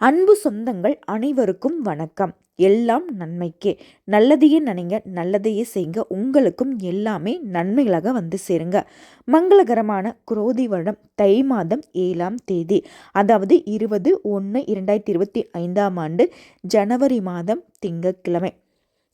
அன்பு சொந்தங்கள் அனைவருக்கும் வணக்கம். எல்லாம் நன்மைக்கே. நல்லதையே நினைங்க நல்லதையே செய்யுங்க உங்களுக்கும் எல்லாமே நன்மைகளாக வந்து சேருங்க. மங்களகரமான குரோதி வருடம் தை மாதம் ஏழாம் தேதி அதாவது இருபது ஒன்று இரண்டாயிரத்தி இருபத்தி ஐந்தாம் ஆண்டு ஜனவரி மாதம் திங்கட்கிழமை.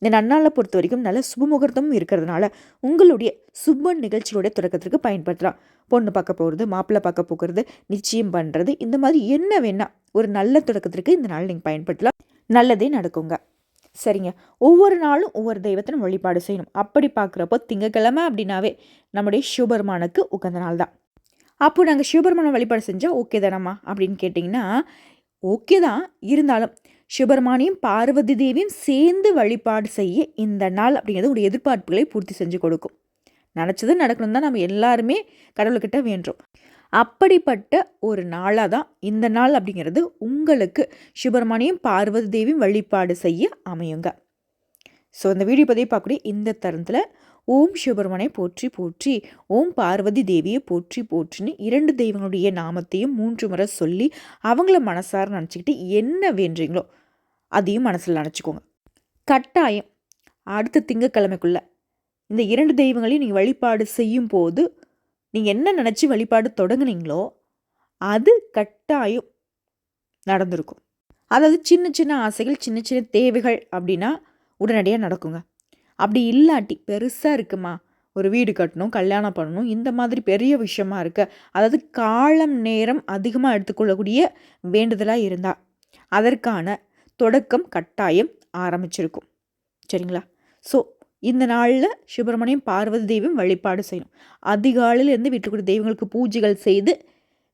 இந்த நன்னாளை பொறுத்த வரைக்கும் நல்ல சுபமுகூர்த்தமும் இருக்கிறதுனால உங்களுடைய சுப நிகழ்ச்சியோடைய தொடக்கத்திற்கு பயன்படுத்தலாம். பொண்ணு பார்க்க போகிறது மாப்பிள்ளை பார்க்க போகிறது நிச்சயம் பண்ணுறது இந்த மாதிரி என்ன வேணால் ஒரு நல்ல தொடக்கத்திற்கு இந்த நாள் நீங்கள் பயன்படுத்தலாம். நல்லதே நடக்குங்க. சரிங்க. ஒவ்வொரு நாளும் ஒவ்வொரு தெய்வத்தை வழிபாடு செய்யணும். அப்படி பார்க்குறப்போ திங்கக்கிழமை அப்படின்னாவே நம்முடைய சிவபெருமானுக்கு உகந்த நாள் தான். அப்போ நாங்கள் சிவபெருமான வழிபாடு செஞ்சால் ஓகே தானம்மா அப்படின்னு கேட்டிங்கன்னா ஓகே தான். இருந்தாலும் சிவபெருமானையும் பார்வதி தேவியும் சேர்ந்து வழிபாடு செய்ய இந்த நாள் அப்படிங்கிறது ஒரு எதிர்பார்ப்புகளை பூர்த்தி செஞ்சு கொடுக்கும். நினச்சது நடக்கணும் தான் நம்ம எல்லாருமே கடவுள்கிட்ட வேண்டுறோம். அப்படிப்பட்ட ஒரு நாளாக தான் இந்த நாள் அப்படிங்கிறது உங்களுக்கு சுப்பிரமணியம் பார்வதி தேவியும் வழிபாடு செய்ய அமையுங்க. ஸோ இந்த வீடியோ பதிவு பார்க்கக்கூடிய இந்த தருணத்தில் ஓம் சிவபெருமனை போற்றி போற்றி ஓம் பார்வதி தேவியை போற்றி போற்றின்னு இரண்டு தெய்வங்களுடைய நாமத்தையும் மூன்று முறை சொல்லி அவங்கள மனசார நினச்சிக்கிட்டு என்ன வேண்டுறீங்களோ அதையும் மனசில் நினச்சிக்கோங்க. கட்டாயம் அடுத்த திங்கக்கிழமைக்குள்ளே இந்த இரண்டு தெய்வங்களையும் நீங்கள் வழிபாடு செய்யும் போது நீங்கள் என்ன நினச்சி வழிபாடு தொடங்குனீங்களோ அது கட்டாயம் நடந்திருக்கும். அதாவது சின்ன சின்ன ஆசைகள் சின்ன சின்ன தேவைகள் அப்படின்னா உடனடியாக நடக்குங்க. அப்படி இல்லாட்டி பெருசாக இருக்குமா? ஒரு வீடு கட்டணும் கல்யாணம் பண்ணணும் இந்த மாதிரி பெரிய விஷயமா இருக்க அதாவது காலம் நேரம் அதிகமாக எடுத்துக்கொள்ளக்கூடிய வேண்டுதலாக இருந்தால் அதற்கான தொடக்கம் கட்டாயம் ஆரம்பிச்சிருக்கும். சரிங்களா? ஸோ இந்த நாளில் சுப்பிரமணியம் பார்வதி தெய்வம் வழிபாடு செய்யணும். அதிகாலையிலேருந்து வீட்டுக்குரிய தெய்வங்களுக்கு பூஜைகள் செய்து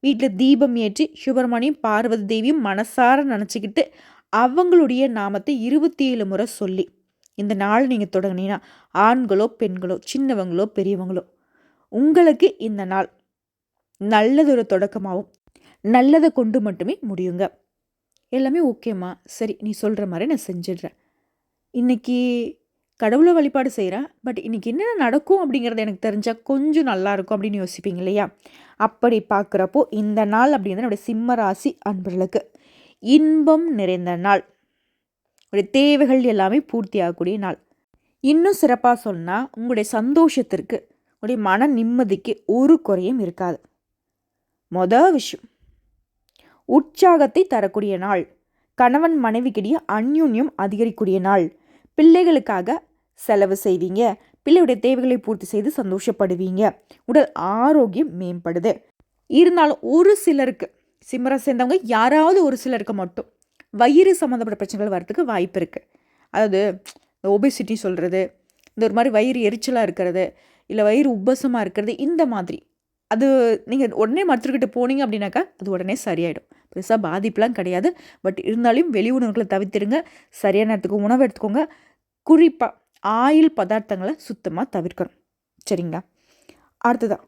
வீட்டில் தீபம் ஏற்றி சுப்பிரமணியம் பார்வதி தேவியும் மனசார நினச்சிக்கிட்டு அவங்களுடைய நாமத்தை இருபத்தி ஏழு முறை சொல்லி இந்த நாள் நீங்கள் தொடங்கினீங்கன்னா ஆண்களோ பெண்களோ சின்னவங்களோ பெரியவங்களோ உங்களுக்கு இந்த நாள் நல்லதொரு தொடக்கமாகவும் நல்லதை கொண்டு மட்டுமே முடியுங்க. எல்லாமே ஓகேம்மா சரி நீ சொல்கிற மாதிரி நான் செஞ்சிடுறேன். இன்றைக்கி கடவுளை வழிபாடு செய்கிறேன் பட் இன்றைக்கி என்னென்ன நடக்கும் அப்படிங்கிறது எனக்கு தெரிஞ்சால் கொஞ்சம் நல்லாயிருக்கும் அப்படின்னு யோசிப்பீங்க இல்லையா? அப்படி பார்க்குறப்போ இந்த நாள் அப்படிங்கிறது நம்முடைய சிம்ம ராசி அன்பர்களுக்கு. இன்பம் நிறைந்த நாள். உங்களுடைய தேவைகள் எல்லாமே பூர்த்தி ஆகக்கூடிய நாள். இன்னும் சிறப்பாக சொன்னால் உங்களுடைய சந்தோஷத்திற்கு உங்களுடைய மன நிம்மதிக்கு ஒரு குறையும் இருக்காது. மொதல் விஷயம். உற்சாகத்தை தரக்கூடிய நாள். கணவன் மனைவிக்கிடையே அந்யூன்யம் அதிகரிக்கக்கூடிய நாள். பிள்ளைகளுக்காக செலவு செய்வீங்க. பிள்ளையுடைய தேவைகளை பூர்த்தி செய்து சந்தோஷப்படுவீங்க. உடல் ஆரோக்கியம் மேம்படுது. இருந்தாலும் ஒரு சிலருக்கு சிம்மரம் சேர்ந்தவங்க யாராவது ஒரு சிலருக்கு மட்டும் வயிறு சம்மந்தப்பட்ட பிரச்சனைகள் வரத்துக்கு வாய்ப்பு இருக்குது அதாவது இந்த ஒபேசிட்டி சொல்கிறது இந்த ஒரு மாதிரி வயிறு எரிச்சலாக இருக்கிறது இல்லை வயிறு உப்பசமாக இருக்கிறது இந்த மாதிரி. அது நீங்கள் உடனே மருத்துவர்கிட்ட போனீங்க அப்படின்னாக்கா அது உடனே சரியாயிடும். பெருசாக பாதிப்புலாம் கிடையாது. பட் இருந்தாலும் வெளி உணவுகளை தவிர்த்துருங்க சரியான நேரத்துக்கு உணவு எடுத்துக்கோங்க. குறிப்பாக ஆயில் பதார்த்தங்களை சுத்தமாக தவிர்க்கணும். சரிங்களா? அடுத்ததான்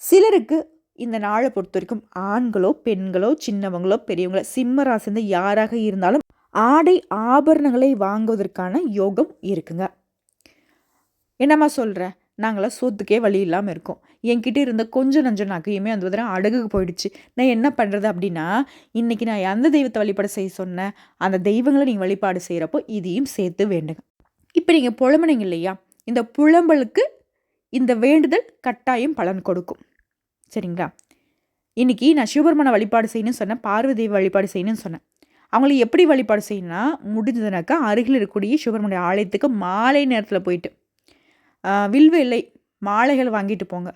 சிலருக்கு இந்த நாளை பொறுத்த வரைக்கும் ஆண்களோ பெண்களோ சின்னவங்களோ பெரியவங்களோ சிம்ம ராசிந்த யாராக இருந்தாலும் ஆடை ஆபரணங்களை வாங்குவதற்கான யோகம் இருக்குங்க. என்னம்மா சொல்கிறேன் நாங்களாம் சொத்துக்கே வழி இல்லாமல் இருக்கோம். என்கிட்ட இருந்த கொஞ்சம் நஞ்சம் நகையுமே அந்த தடவை அடகுக்கு போயிடுச்சு. நான் என்ன பண்ணுறது அப்படின்னா இன்றைக்கி நான் எந்த தெய்வத்தை வழிபாடு செய்ய சொன்னேன்? அந்த தெய்வங்களை நீங்கள் வழிபாடு செய்கிறப்போ இதையும் சேர்த்து வேண்டுங்க. இப்போ நீங்கள் புலம்புனீங்க இல்லையா? இந்த புலம்பலுக்கு இந்த வேண்டுதல் கட்டாயம் பலன் கொடுக்கும். சரிங்களா? இன்றைக்கி நான் சிவபெருமான வழிபாடு செய்யணும்னு சொன்னேன் பார்வதி வழிபாடு செய்யணும்னு சொன்னேன். அவங்கள எப்படி வழிபாடு செய்யணும்னா முடிஞ்சதுனாக்கா அருகில் இருக்கக்கூடிய சிவபெருமானுடைய ஆலயத்துக்கு மாலை நேரத்தில் போயிட்டு வில்வெல்லை மாலைகள் வாங்கிட்டு போங்க.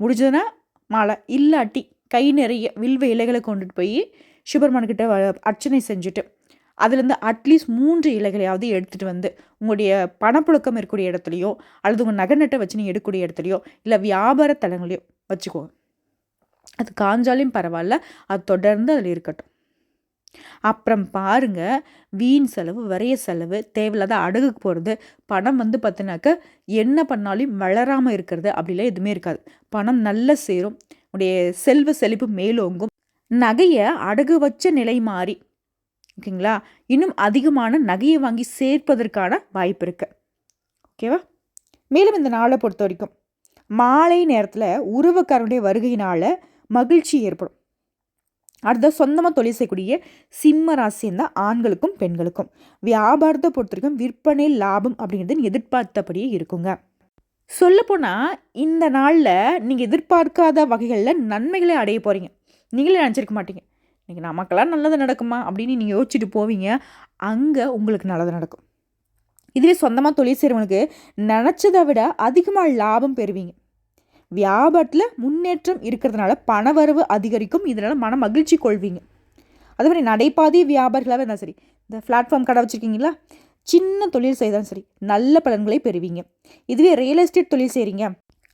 முடிஞ்சதுன்னா மாலை. இல்லாட்டி கை நிறைய வில்வ இலைகளை கொண்டுட்டு போய் சிவபெருமான்கிட்ட அர்ச்சனை செஞ்சுட்டு அதுலேருந்து அட்லீஸ்ட் மூன்று இலைகளையாவது எடுத்துகிட்டு வந்து உங்களுடைய பணப்புழக்கம் இருக்கக்கூடிய இடத்துலையோ அல்லது உங்கள் நகை நட்டை வச்சு நீங்கள் எடுக்கக்கூடிய இடத்துலையோ இல்லை வியாபார தலங்களையோ வச்சுக்கோங்க. அது காஞ்சாலையும் பரவாயில்ல அது தொடர்ந்து அதில் இருக்கட்டும். அப்புறம் பாருங்க வீண் செலவு வரைய செலவு தேவையில்லாத அடகுக்கு போகிறது பணம் வந்து பார்த்தினாக்க என்ன பண்ணாலும் வளராமல் இருக்கிறது அப்படிலாம் எதுவுமே இருக்காது. பணம் நல்ல சேரும். உடைய செல்வ செழிப்பு மேலோங்கும். நகையை அடகு வச்ச நிலை மாறி ஓகேங்களா? இன்னும் அதிகமான நகையை வாங்கி சேர்ப்பதற்கான வாய்ப்பு இருக்குது ஓகேவா? மேலும் இந்த நாளை பொறுத்த வரைக்கும் மாலை நேரத்தில் உறவுக்காரனுடைய வருகையினால் மகிழ்ச்சி ஏற்படும். அடுத்த சொந்தமாக தொழில் செய்யக்கூடிய சிம்ம ராசி இருந்தால் ஆண்களுக்கும் பெண்களுக்கும். வியாபாரத்தை பொறுத்த வரைக்கும் விற்பனை லாபம் அப்படிங்கிறது எதிர்பார்த்தபடியே இருக்குங்க. சொல்லப்போனால் இந்த நாளில் நீங்கள் எதிர்பார்க்காத வகைகளில் நன்மைகளை அடைய போகிறீங்க நீங்களே நினச்சிருக்க மாட்டீங்க. இன்றைக்கி நமக்கெல்லாம் நல்லது நடக்குமா? அப்படின்னு நீங்கள் யோசிச்சுட்டு போவீங்க. அங்கே உங்களுக்கு நல்லது நடக்கும். இதுவே சொந்தமாக தொழில் செய்கிறவங்களுக்கு நினச்சதை விட அதிகமாக லாபம் பெறுவீங்க. வியாபாரத்தில் முன்னேற்றம் இருக்கிறதுனால பணவரவு அதிகரிக்கும். இதனால் மன மகிழ்ச்சி கொள்வீங்க. அதே மாதிரி நடைபாதை வியாபாரிகளாக இருந்தால் சரி இந்த பிளாட்ஃபார்ம் கடை வச்சுருக்கீங்களா? சின்ன தொழில் செய்தாலும் சரி நல்ல பலன்களை பெறுவீங்க. இதுவே ரியல் எஸ்டேட் தொழில் செய்கிறீங்க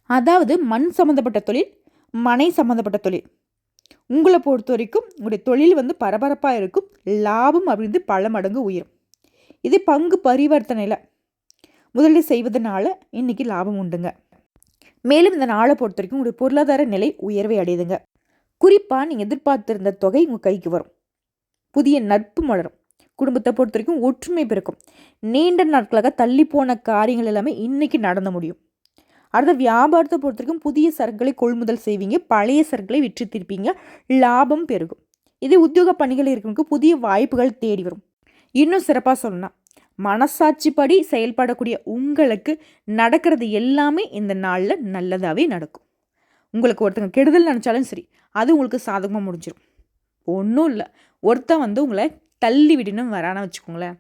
அதாவது மண் சம்மந்தப்பட்ட தொழில் மனை சம்மந்தப்பட்ட தொழில். உங்களை பொறுத்த வரைக்கும் உங்களுடைய தொழில் வந்து பரபரப்பாக இருக்கும். லாபம் அப்படின்னு பல மடங்கு உயரும். இதே பங்கு பரிவர்த்தனையில் முதலீடு செய்வதனால இன்றைக்கி லாபம் உண்டுங்க. மேலும் இந்த நாளை பொறுத்த வரைக்கும் உங்களுடைய பொருளாதார நிலை உயர்வை அடையுதுங்க. குறிப்பாக நீங்கள் எதிர்பார்த்திருந்த தொகை உங்கள் கைக்கு வரும். புதிய நட்பு மலரும். குடும்பத்தை பொறுத்த வரைக்கும் ஒற்றுமை பிறக்கும். நீண்ட நாட்களாக தள்ளி போன காரியங்கள் எல்லாமே இன்றைக்கி நடந்த முடியும். அடுத்த வியாபாரத்தை பொறுத்த வரைக்கும் புதிய சரக்குகளை கொள்முதல் செய்வீங்க. பழைய சரக்குகளை விற்று திருப்பீங்க. லாபம் பெருகும். இதே உத்தியோக பணிகள் இருக்கிறவங்களுக்கு புதிய வாய்ப்புகள் தேடி வரும். இன்னும் சிறப்பாக சொல்லணும் மனசாட்சிப்படி செயல்படக்கூடிய உங்களுக்கு நடக்கிறது எல்லாமே இந்த நாளில் நல்லதாகவே நடக்கும். உங்களுக்கு ஒருத்தங்க கெடுதல் நினச்சாலும் சரி அது உங்களுக்கு சாதகமாக முடிஞ்சிடும் ஒன்றும் இல்லை. ஒருத்தன் வந்து உங்களை தள்ளி விடணும் வரான வச்சுக்கோங்களேன்.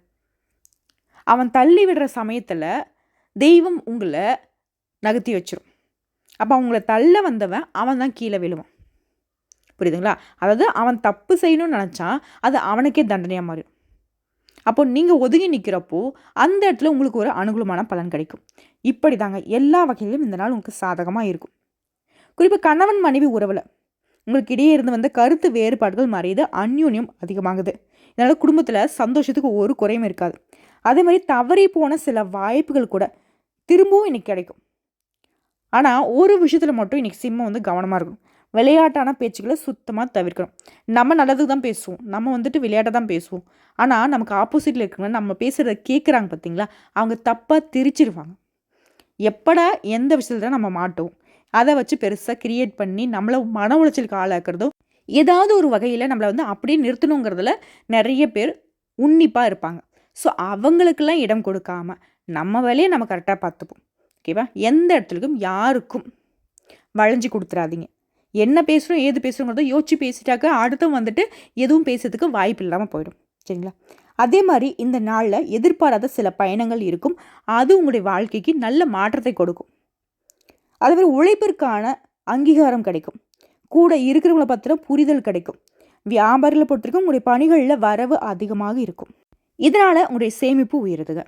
அவன் தள்ளி விடுற சமயத்தில் தெய்வம் உங்களை நகர்த்தி வச்சிடும் அப்போ அவங்கள தள்ள வந்தவன் அவன் தான் கீழே விழுவான். புரியுதுங்களா? அதாவது அவன் தப்பு செய்யணும்னு நினச்சான் அது அவனுக்கே தண்டனையாக மாறிடும் அப்போ நீங்கள் ஒதுங்கி நிற்கிறப்போ அந்த இடத்துல உங்களுக்கு ஒரு அனுகூலமான பலன் கிடைக்கும். இப்படி தாங்க எல்லா வகையிலும் இந்த நாள் உங்களுக்கு சாதகமாக இருக்கும். குறிப்பாக கணவன் மனைவி உறவில் உங்களுக்கு இடையே இருந்து வந்த கருத்து வேறுபாடுகள் மறையுது அந்யூன்யம் அதிகமாகுது. இதனால் குடும்பத்தில் சந்தோஷத்துக்கு ஒரு குறையும் இருக்காது. அதே மாதிரி தவறி போன சில வாய்ப்புகள் கூட திரும்பவும் இன்றைக்கி கிடைக்கும். ஆனால் ஒரு விஷயத்தில் மட்டும் இன்றைக்கி சிம்மம் வந்து கவனமாக இருக்கும். விளையாட்டான பேச்சுக்களை சுத்தமாக தவிர்க்கணும். நம்ம நல்லது தான் பேசுவோம். நம்ம வந்துட்டு விளையாட்டை தான் பேசுவோம். ஆனால் நமக்கு ஆப்போசிட்டில் இருக்கிறவங்க நம்ம பேசுகிறத கேட்குறாங்க பார்த்தீங்களா அவங்க தப்பாக திரிச்சிருவாங்க. எப்படா எந்த விஷயத்தில் நம்ம மாட்டோம்? அதை வச்சு பெருசாக கிரியேட் பண்ணி நம்மளை மன உளைச்சலுக்கு ஆளாக்குறதோ ஏதாவது ஒரு வகையில் நம்மளை வந்து அப்படியே நிறுத்தணுங்கிறதுல நிறைய பேர் உன்னிப்பாக இருப்பாங்க. ஸோ அவங்களுக்கெல்லாம் இடம் கொடுக்காம நம்ம வேலையை நம்ம கரெக்டாக பார்த்துப்போம். ஓகேவா எந்த இடத்துலையும் யாருக்கும் வளைஞ்சி கொடுத்துறாதீங்க. என்ன பேசுகிறோம் ஏது பேசுகிறோங்கிறத யோசிச்சு பேசிட்டாக்க அடுத்தும் வந்துட்டு எதுவும் பேசுறதுக்கு வாய்ப்பு இல்லாமல் போயிடும். சரிங்களா? அதே மாதிரி இந்த நாளில் எதிர்பாராத சில பயணங்கள் இருக்கும். அது உங்களுடைய வாழ்க்கைக்கு நல்ல மாற்றத்தை கொடுக்கும். அதே மாதிரி உழைப்பிற்கான அங்கீகாரம் கிடைக்கும். கூட இருக்கிறவங்கள பற்றின புரிதல் கிடைக்கும். வியாபாரிகளை பொறுத்திருக்கும் உங்களுடைய பணிகளில் வரவு அதிகமாக இருக்கும். இதனால் உங்களுடைய சேமிப்பு உயருதுங்க.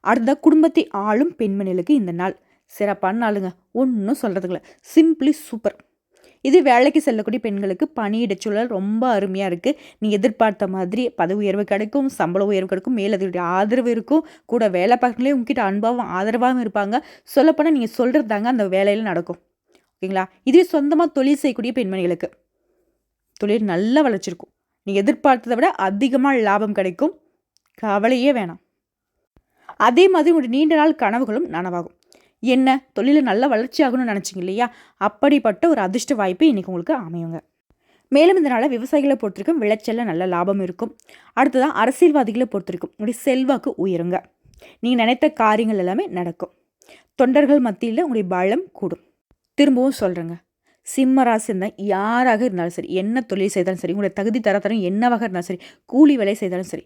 அடுத்த குடும்பத்தை ஆளும் பெண்மணிகளுக்கு இந்த நாள். சிறப்பான நாளுங்க. ஒன்றும் சொல்கிறதுக்குல சிம்பிளி சூப்பர் இது வேலைக்கு செல்லக்கூடிய பெண்களுக்கு பணியிட சூழல் ரொம்ப அருமையாக இருக்குது நீ எதிர்பார்த்த மாதிரி பதவி உயர்வு கிடைக்கும் சம்பள உயர்வு கிடைக்கும் மேலதிகளுடைய ஆதரவு இருக்கும். கூட வேலை பார்க்கலே உங்ககிட்ட அன்பாகவும் ஆதரவாகவும் இருப்பாங்க. சொல்லப்போனால் நீங்கள் சொல்கிறது தாங்க அந்த வேலையில் நடக்கும். ஓகேங்களா? இதுவே சொந்தமாக தொழில் செய்யக்கூடிய பெண்மணிகளுக்கு தொழில் நல்லா வளர்ச்சிருக்கும் நீங்கள் எதிர்பார்த்ததை விட அதிகமாக லாபம் கிடைக்கும். கவலையே வேணாம். அதே மாதிரி உங்களுடைய நீண்ட நாள் கனவுகளும் நனவாகும். என்ன? தொழிலில் நல்ல வளர்ச்சி ஆகணும்னு நினச்சிங்க இல்லையா? அப்படிப்பட்ட ஒரு அதிர்ஷ்ட வாய்ப்பு இன்றைக்கி உங்களுக்கு அமையுங்க. மேலும் இதனால் விவசாயிகளை பொறுத்திருக்கும் விளைச்சலில் நல்ல லாபம் இருக்கும். அடுத்ததான் அரசியல்வாதிகளை பொறுத்திருக்கும் உங்களுடைய செல்வாக்கு உயருங்க. நீங்கள் நினைத்த காரியங்கள் எல்லாமே நடக்கும். தொண்டர்கள் மத்தியில் உங்களுடைய பலம் கூடும். திரும்பவும் சொல்கிறேங்க சிம்மராசி இருந்தால் யாராக இருந்தாலும் சரி என்ன தொழில் செய்தாலும் சரி உங்களுடைய தகுதி தரத்தரம் என்னவாக இருந்தாலும் சரி கூலி வேலை செய்தாலும் சரி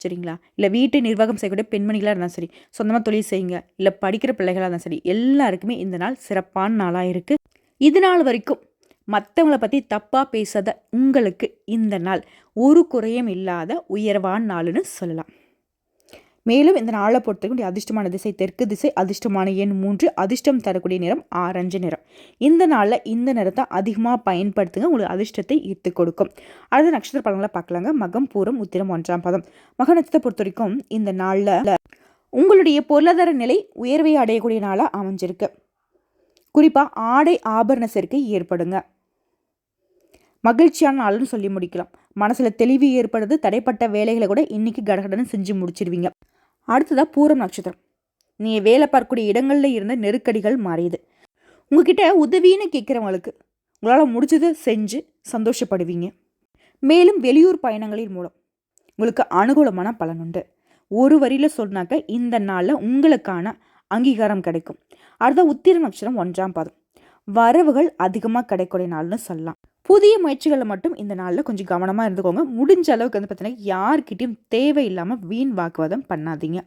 சரிங்களா? இல்லை வீட்டை நிர்வாகம் செய்யக்கூடிய பெண்மணிகளாக இருந்தாலும் சரி சொந்தமாக தொழில் செய்யுங்க இல்லை படிக்கிற பிள்ளைகளாக இருந்தாலும் சரி எல்லாருக்குமே இந்த நாள் சிறப்பான நாளாக இருக்குது இது நாள் வரைக்கும் மற்றவங்களை பற்றி தப்பாக பேசாத உங்களுக்கு இந்த நாள் ஒரு குறையும் இல்லாத உயர்வான நாள்னு சொல்லலாம். மேலும் இந்த நாளை பொறுத்தவரைக்கும் அதிர்ஷ்டமான திசை தெற்கு திசை அதிர்ஷ்டமான எண் மூன்று அதிர்ஷ்டம் தரக்கூடிய நிறம் ஆரஞ்சு நிறம். இந்த நாளில் இந்த நிறத்தை அதிகமாக பயன்படுத்துங்க உங்களுக்கு அதிர்ஷ்டத்தை ஈர்த்து கொடுக்கும். அடுத்த நட்சத்திர பலன்களை பார்க்கலாங்க. மகம் பூரம் உத்திரம் ஒன்றாம் பதம். மக நட்சத்திரத்தை பொறுத்த வரைக்கும் இந்த நாளில் உங்களுடைய பொருளாதார நிலை உயர்வை அடையக்கூடிய நாளாக அமைஞ்சிருக்கு. குறிப்பாக ஆடை ஆபரண சேர்க்கை ஏற்படுங்க. மகிழ்ச்சியான நாள்னு சொல்லி முடிக்கலாம். மனசில் தெளிவு ஏற்படுது தடைப்பட்ட வேலைகளை கூட இன்றைக்கி கடகடன்னு செஞ்சு முடிச்சிருவீங்க. அடுத்ததாக பூரம் நட்சத்திரம். நீங்கள் வேலை பார்க்கக்கூடிய இடங்களில் இருந்த நெருக்கடிகள் மாறியது. உங்ககிட்ட உதவின்னு கேட்குறவங்களுக்கு உங்களால் முடிச்சதை செஞ்சு சந்தோஷப்படுவீங்க. மேலும் வெளியூர் பயணங்களின் மூலம் உங்களுக்கு அனுகூலமான பலன் உண்டு. ஒரு வரியில் சொன்னாக்க இந்த நாளில் உங்களுக்கான அங்கீகாரம் கிடைக்கும். அடுத்த உத்திர நட்சத்திரம் ஒன்றாம் பாதம். வரவுகள் அதிகமாக கிடைக்கூடிய நாள்னு சொல்லலாம். புதிய முயற்சிகளை மட்டும் இந்த நாளில் கொஞ்சம் கவனமாக இருந்துக்கோங்க. முடிஞ்ச அளவுக்கு வந்து பார்த்தீங்கன்னா யார்கிட்டையும் தேவையில்லாமல் வீண் வாக்குவாதம் பண்ணாதீங்க.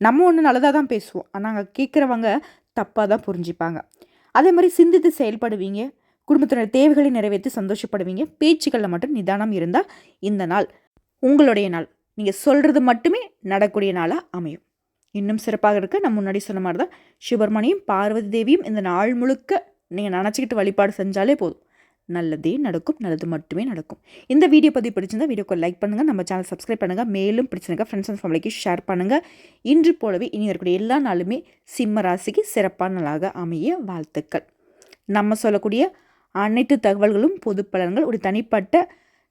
நம்ம ஒன்று நல்லதாக தான் பேசுவோம். ஆனால் அங்கே கேட்குறவங்க தப்பாக தான் புரிஞ்சுப்பாங்க. அதே மாதிரி சிந்தித்து செயல்படுவீங்க. குடும்பத்தினர் தேவைகளை நிறைவேற்றி சந்தோஷப்படுவீங்க. பேச்சுக்களில் மட்டும் நிதானம் இருந்தால் இந்த நாள் உங்களுடைய நாள். நீங்கள் சொல்கிறது மட்டுமே நடக்கூடிய நாளாக அமையும். இன்னும் சிறப்பாக இருக்க நான் முன்னாடி சொன்ன மாதிரி தான் சுப்பிரமணியும் பார்வதி தேவியும் இந்த நாள் முழுக்க நீங்கள் நினச்சிக்கிட்டு வழிபாடு செஞ்சாலே போதும். நல்லதே நடக்கும் நல்லது மட்டுமே நடக்கும். இந்த வீடியோ பதிவு பிடிச்சிருந்தா வீடியோக்கு லைக் பண்ணுங்கள் நம்ம சேனல் சப்ஸ்கிரைப் பண்ணுங்கள் மேலும் பிடிச்சிருக்க ஃப்ரெண்ட்ஸ் அண்ட் ஃபேமிலிக்கு ஷேர் பண்ணுங்கள் இன்று போலவே இனி வரக்கூடிய எல்லா நாளுமே சிம்ம ராசிக்கு சிறப்பான நாளாக அமைய வாழ்த்துக்கள். நம்ம சொல்லக்கூடிய அனைத்து தகவல்களும் பொது பலன்கள் ஒரு தனிப்பட்ட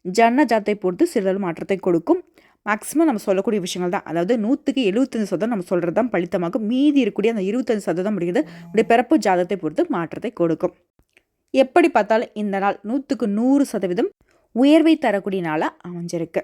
ஜன்ன ஜாத்தை பொறுத்து சிறிதளவு மாற்றத்தை கொடுக்கும். மேக்ஸிமம் நம்ம சொல்லக்கூடிய விஷயங்கள் தான். அதாவது நூற்றுக்கு எழுபத்தஞ்சு சதவீதம் நம்ம சொல்கிறது தான் பலித்தமாகும். மீதி இருக்கக்கூடிய அந்த இருபத்தஞ்சு சதவீதம் அப்படிங்கிறது உடைய பிறப்பு ஜாதகத்தை பொறுத்து மாற்றத்தை கொடுக்கும். எப்படி பார்த்தாலும் இந்த நாள் நூற்றுக்கு நூறு சதவீதம் உயர்வை தரக்கூடிய நாளாக அமைஞ்சிருக்கு.